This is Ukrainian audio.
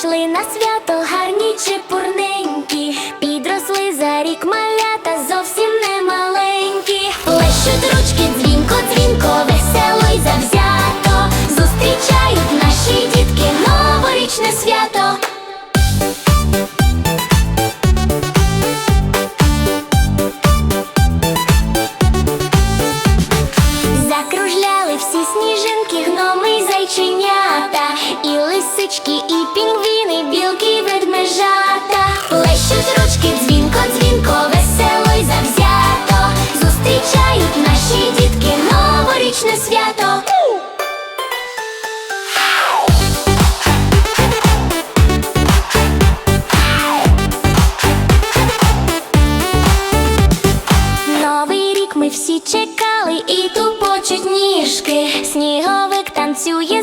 Прийшли на свято гарні чи пурненькі, підросли за рік малята, зовсім не маленькі. Плещуть ручки, дзвінко, дзвінко, весело й завзято. Зустрічають наші дітки новорічне свято. Закружляли всі сніжинки, гноми й зайченята лисички і пінгвіни, білки ведмежата, Лещуть ручки дзвінко, дзвінко, весело й завзято. Зустрічають наші дітки новорічне свято. Новий рік ми всі чекали і тупочуть ніжки. Сніговик танцює.